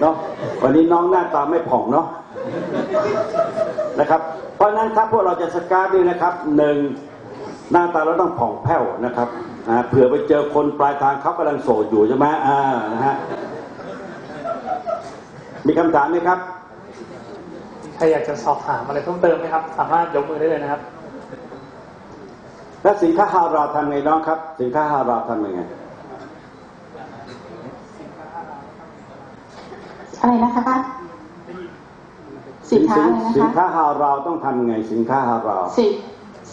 เนาะวันนี้น้องหน้าตาไม่ผ่องเนาะนะครับ เพราะฉะนั้นถ้าพวกเราจะสกาดนี่นะครับหนึ่งหน้าตาเราต้องผ่องแผ้วนะครับอ่าเผื่อไปเจอคนปลายทางเขากำลังโสดอยู่ใช่ไหมอ่านะฮะมีคำถามไหมครับใครอยากจะสอบถามอะไรเพิ่มเติมไหมครับ สามารถยกมือได้เลยนะครับ แล้วสินค้าฮาราลทำไงน้องครับ สินค้าฮาราลทำยังไง อะไรนะคะสินค้าอะไรนะสินคะค้าฮาราลต้องทำยังไงสินค้าฮาราลสิน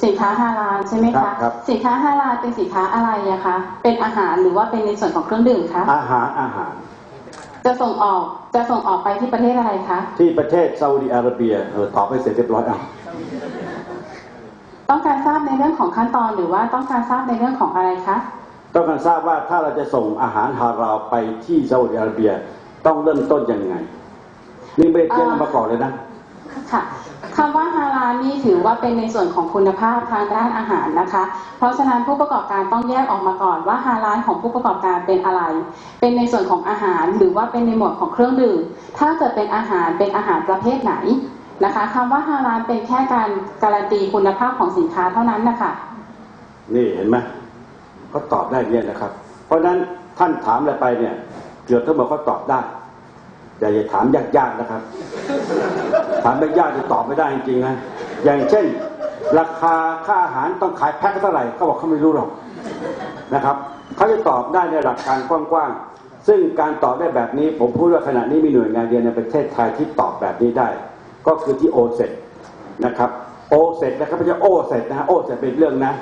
สินค้าฮาลาลใช่ไหมครัคะบครับสินค้าฮาลาลเป็นสินค้าอะไรอะคะเป็นอาหารหรือว่าเป็นในส่วนของเครื่องดื่มคะอาหารอาหาร จะส่งออกจะส่งออกไปที่ประเทศอะไรคะที่ประเทศซาอุดิอาระเบียเออตอบไปเสร็จเรียบร้อยอะต้องการทราบในเรื่องของขั้นตอนหรือว่าต้องการทราบในเรื่องของอะไรคะต้องการทราบว่าถ้าเราจะส่งอาหารฮาราลไปที่ซาอุดิอาระเบีย ต้องเริ่มต้นยังไง นี่ไม่ได้เตรียมมาก่อนเลยนะค่ะคำว่าฮาลาลนี่ถือว่าเป็นในส่วนของคุณภาพทางด้านอาหารนะคะ เพราะฉะนั้นผู้ประกอบการต้องแยกออกมาก่อนว่าฮาลาลของผู้ประกอบการเป็นอะไร เป็นในส่วนของอาหารหรือว่าเป็นในหมวดของเครื่องดื่ม ถ้าเกิดเป็นอาหารเป็นอาหารประเภทไหนนะคะคำว่าฮาลาลเป็นแค่การการันตีคุณภาพของสินค้าเท่านั้นนะคะนี่เห็นไหมเขาตอบได้เนี่ยนะครับ เพราะฉะนั้นท่านถามอะไรไปเนี่ย เกือบทั้งหมดเขาตอบได้ แต่อย่าถามยากๆนะครับ ถามยากๆจะตอบไม่ได้จริงๆนะอย่างเช่น ราคาค่าอาหารต้องขายแพ็คเท่าไหร่เขาบอกเขาไม่รู้หรอกนะครับเขาจะตอบได้ในหลักการกว้างๆซึ่งการตอบได้แบบนี้ ผมพูดว่าขณะนี้มีหน่วยงานเดียวในประเทศไทยที่ตอบแบบนี้ได้ ก็คือที่โอเซ็ตนะครับโอเซนะครับไม่ใช่โอเซนะฮะโอเซเป็นเรื่องนะ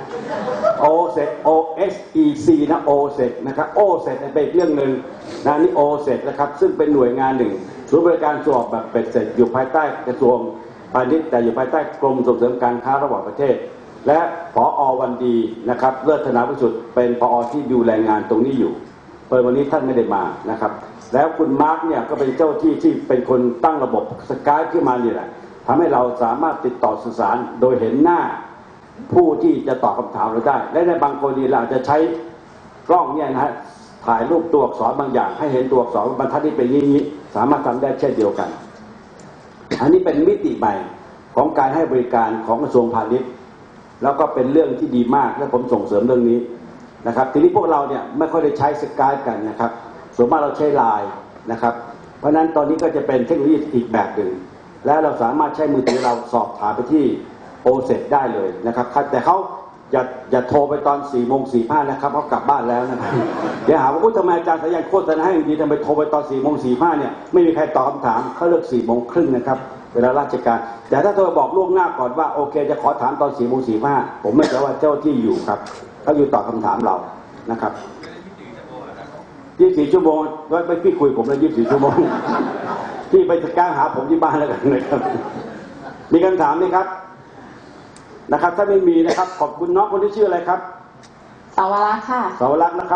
โอเซ O S E C นะโอเซนะครับโอเซเป็นเรื่องหนึ่งนะนี่โอเซนะครับซึ่งเป็นหน่วยงานหนึ่งศูนย์บริการสออกแบบเป็ดเสร็จอยู่ภายใต้กระทรวงพาณิชย์แต่อยู่ภายใต้กรมส่งเสริมการค้าระหว่างประเทศ และผออวันดีนะครับเลิศธนาวิสุทธิ์เป็นผอที่ดูแลงานตรงนี้อยู่เปิดวันนี้ท่านไม่ได้มานะครับ แล้วคุณมาร์กเนี่ยก็เป็นเจ้าที่ที่เป็นคนตั้งระบบสกายขึ้นมานี่แหละทำให้เราสามารถติดต่อสื่อสารโดยเห็นหน้า ผู้ที่จะตอบคำถามเราได้ และในบางกรณีเราจะใช้กล้องเนี่ยนะฮะถ่ายรูปตัวอักษรบางอย่าง ให้เห็นตัวอักษรบรรทัดที่เป็นยี้สามารถทำได้เช่นเดียวกัน อันนี้เป็นมิติใหม่ของการให้บริการของกระทรวงพาณิชย์ แล้วก็เป็นเรื่องที่ดีมากและผมส่งเสริมเรื่องนี้นะครับ ทีนี้พวกเราเนี่ยไม่ค่อยได้ใช้สกายกันนะครับส่วนมากเราใช้ไลน์นะครับ เพราะฉะนั้นตอนนี้ก็จะเป็นเทคโนโลยีอีกแบบหนึ่งและเราสามารถใช้มือถือเราสอบถามไปที่ โอเซได้เลยนะครับ แต่เขาอย่าอย่าโทรไปตอน4ี่โมงสี่ห้านะครับเขากลับบ้านแล้วนะครับเดี๋ยวหาว่าทำไมอาจารย์สายันโฆษณาให้ดีทำไมโทรไปตอน4ี่โมงสี่ห้าเนี่ยไม่มีใครตอบคำถามเขาเลิก4ี่โมงครึ่งนะครับเวลาราชการ แต่ถ้าโทรบอกล่วงหน้าก่อนว่าโอเค จะขอถามตอน4ี่โมงสี่ห้าผมไม่เชื่ว่าเจ้าที่อยู่ครับเขาอยู่ตอบคำถามเรานะครับยี่สิบสี่ชั่วโมงว่าไม่พี่คุยผมแล้วยี่สิบสี่ชั่วโมงพี่ไปจัดการหาผมที่บ้านแล้วกันนะครับ มีคำถามไหมครับ นะครับ ถ้าไม่มีนะครับ ขอบคุณน้องคนที่ชื่ออะไรครับ สาวรักษ์ค่ะ สาวรักษ์นะครับ